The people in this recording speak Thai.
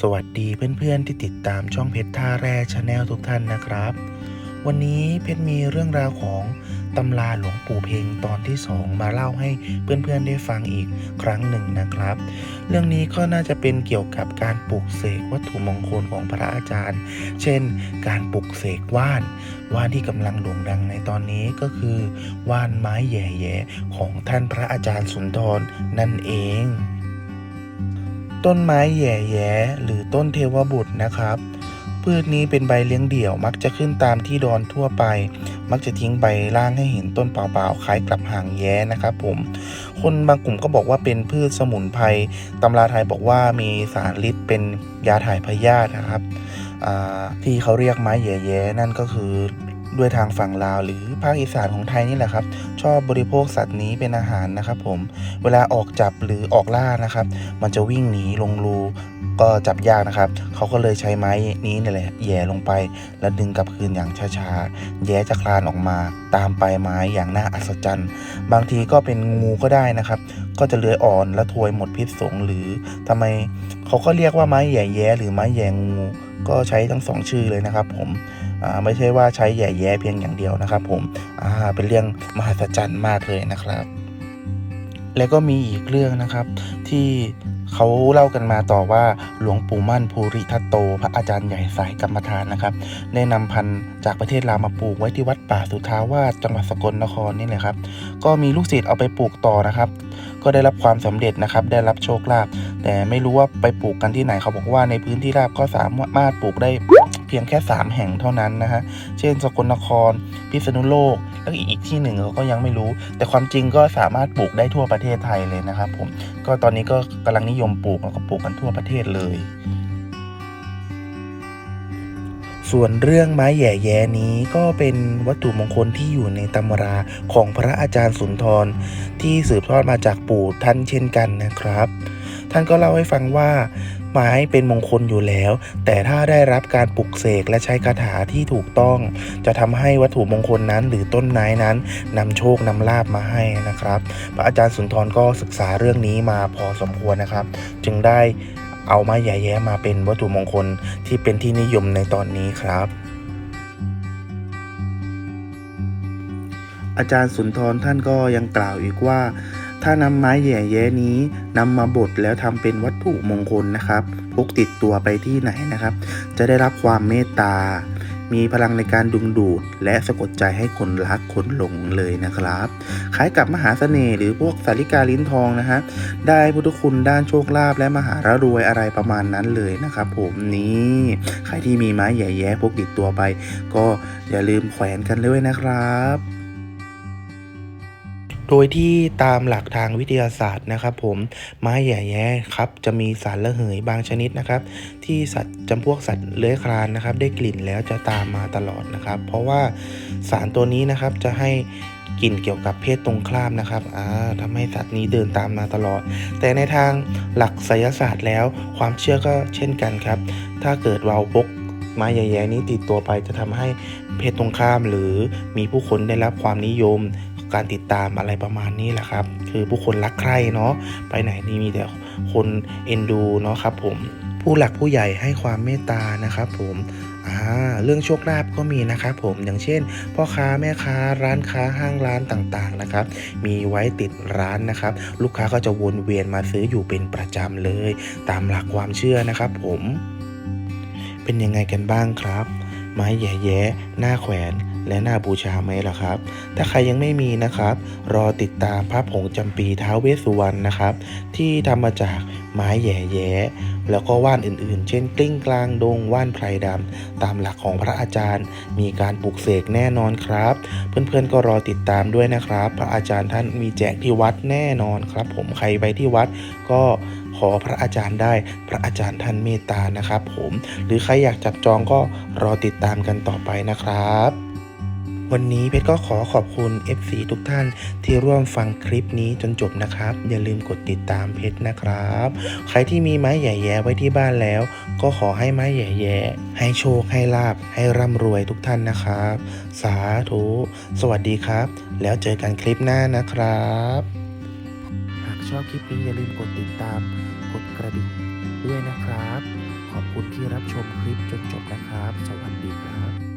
สวัสดีเพื่อนๆที่ติดตามช่องเพชรท่าแร่ชาแนลทุกท่านนะครับ วันนี้เพชรมีเรื่องราวของตำราหลวงปู่เพ็งตอนที่2มาเล่าให้เพื่อนๆได้ฟังอีกครั้งหนึ่งนะครับ เรื่องนี้ก็น่าจะเป็นเกี่ยวกับการปลูกเสกวัตถุมงคลของพระอาจารย์ เช่น การปลูกเสกว่าน ว่านที่กำลังโด่งดังในตอนนี้ก็คือว่านไม้แย่ๆของท่านพระอาจารย์สุนทรนั่นเอง ต้นไม้แย่แย้หรือต้นเทวบุตรนะครับ พืชนี้เป็นใบเลี้ยงเดี่ยวมักจะขึ้นตามที่ดอนทั่วไป มักจะทิ้งใบล่างให้เห็นต้นเปล่าๆคล้ายกลับหางแย้นะครับผมคนบางกลุ่มก็บอกว่าเป็นพืชสมุนไพรตำราไทยบอกว่ามีสารฤทธิ์เป็นยาถ่ายพยาธินะครับที่เขาเรียกไม้แย่แย้นั่นก็คือ ด้วยทางฝั่งลาวหรือภาคอีสานของไทยนี่แหละครับ ชอบบริโภคสัตว์นี้เป็นอาหารนะครับ ผมเวลาออกจับหรือออกล่านะครับ มันจะวิ่งหนีลงรูก็จับยากนะครับ เขาก็เลยใช้ไม้นี้นี่แหละแย่ลงไป แล้วดึงกลับคืนอย่างช้าๆ แย้จะคลานออกมา ตามปลายไม้อย่างน่าอัศจรรย์ บางทีก็เป็นงูก็ได้นะครับ ก็จะเลื้อยอ่อนและทวยหมดพิษสงหรือทำไมเขาก็เรียกว่าไม้แย่แย้หรือไม้แย่งู ก็ใช้ทั้งสองชื่อเลยนะครับ ผมอ่าไม่ใช่ว่าใช้แย่แย่เพียงอย่างเดียวนะครับ ผมอ่าเป็นเรื่องมหัศจรรย์มากเลยนะครับ แล้วก็มีอีกเรื่องนะครับ ที่เขาเล่ากันมาต่อว่าหลวงปู่มั่นภูริทัตโต พระอาจารย์ใหญ่สายกรรมฐานนะครับได้นำพันธุ์จากประเทศลาวมาปลูกไว้ที่วัดป่าสุทาวาสจังหวัดสกลนครนี่แหละครับ ก็มีลูกศิษย์เอาไปปลูกต่อนะครับ ก็ได้รับความสำเร็จนะครับ ได้รับโชคลาภแต่ไม่รู้ว่าไปปลูกกันที่ไหนเขาบอกว่าในพื้นที่ราบก็สามารถปลูกได้ พียงแค่ 3 แห่งเท่านั้นนะฮะ เช่นสกลนคร พิษณุโลก แล้วอีกที่หนึ่งเราก็ยังไม่รู้ แต่ความจริงก็สามารถปลูกได้ทั่วประเทศไทยเลยนะครับผม ก็ตอนนี้ก็กำลังนิยมปลูกแล้วก็ปลูกกันทั่วประเทศเลย ส่วนเรื่องไม้แหย่แย้นี้ก็เป็นวัตถุมงคลที่อยู่ในตำราของพระอาจารย์สุนทร ที่สืบทอดมาจากปู่ท่านเช่นกันนะครับท่านก็เล่าให้ฟังว่า ไม้เป็นมงคลอยู่แล้ว แต่ถ้าได้รับการปลุกเสกและใช้คาถาที่ถูกต้อง จะทำให้วัตถุมงคลนั้นหรือต้นไม้นั้นนำโชคนำลาบมาให้นะครับ พระอาจารย์สุนทรก็ศึกษาเรื่องนี้มาพอสมควรนะครับ จึงได้เอาไม้ใหญ่แย้มาเป็นวัตถุมงคลที่เป็นที่นิยมในตอนนี้ครับอาจารย์สุนทรท่านก็ยังกล่าวอีกว่า ถ้านำไม้แหย่แย้นี้นำมาบดแล้วทำเป็นวัตถุมงคลนะครับพกติดตัวไปที่ไหนนะครับ จะได้รับความเมตตา มีพลังในการดึงดูด และสะกดใจให้คนรักคนหลงเลยนะครับ คล้ายกับมหาเสน่ห์หรือพวกสาริกาลิ้นทองนะฮะได้พุทธคุณด้านโชคลาภและมหาระรวยอะไรประมาณนั้นเลยนะครับ ผมนี่ใครที่มีไม้ใหญ่แย้พกติดตัวไป ก็อย่าลืมแขวนกันเลยนะครับ โดยที่ตามหลักทางวิทยาศาสตร์นะครับผมไม้แหย่แย้ครับจะมีสารระเหยบางชนิดนะครับ ที่สัตว์จำพวกสัตว์เลื้อยคลานนะครับ ได้กลิ่นแล้วจะตามมาตลอดนะครับ เพราะว่าสารตัวนี้นะครับจะให้กลิ่นเกี่ยวกับเพศตรงข้ามนะครับอ่าทำให้สัตว์นี้เดินตามมาตลอด แต่ในทางหลักไสยศาสตร์แล้ว ความเชื่อก็เช่นกันครับ ถ้าเกิดเราพกไม้แย่ๆนี้ติดตัวไปจะทำให้เพศตรงข้ามหรือมีผู้คนได้รับความนิยม การติดตามอะไรประมาณนี้แหละครับ คือผู้คนรักใคร่เนาะไปไหนนี่มีแต่คนเอ็นดูเนาะครับผมผู้หลักผู้ใหญ่ให้ความเมตตานะครับผมเรื่องโชคลาภก็มีนะครับผมอย่างเช่น พ่อค้าแม่ค้าร้านค้าห้างร้านต่างๆนะครับ มีไว้ติดร้านนะครับ ลูกค้าก็จะวนเวียนมาซื้ออยู่เป็นประจำเลย ตามหลักความเชื่อนะครับผมเป็นยังไงกันบ้างครับ ไม้แย่ๆหน้าแขวน และน้าบูชาไหมล่ะครับ ถ้าใครยังไม่มีนะครับ รอติดตามพระผงจำปีท้าวเวสสุวรรณนะครับ ที่ทำมาจากไม้แย่แย้แล้วก็ว่านอื่นๆ เช่นกลิ้งกลางดงว่านไพรดำตามหลักของพระอาจารย์ มีการปลุกเสกแน่นอนครับ เพื่อนๆก็รอติดตามด้วยนะครับ พระอาจารย์ท่านมีแจกที่วัดแน่นอนครับ ผมใครไปที่วัดก็ขอพระอาจารย์ได้พระอาจารย์ท่านเมตตานะครับ ผม หรือใครอยากจับจองก็รอติดตามกันต่อไปนะครับ วันนี้เพชรก็ขอขอบคุณ FC ทุกท่านที่ร่วมฟังคลิปนี้จนจบนะครับ อย่าลืมกดติดตามเพชรนะครับ ใครที่มีไม้ใหญ่แย่ไว้ที่บ้านแล้ว ก็ขอให้ไม้ใหญ่แย่ให้โชคให้ลาบให้ร่ำรวยทุกท่านนะครับ สาธุ สวัสดีครับ แล้วเจอกันคลิปหน้านะครับหากชอบคลิปนี้อย่าลืมกดติดตามกดกระดิ่งด้วยนะครับ ขอบคุณที่รับชมคลิปจนจบนะครับ สวัสดีครับ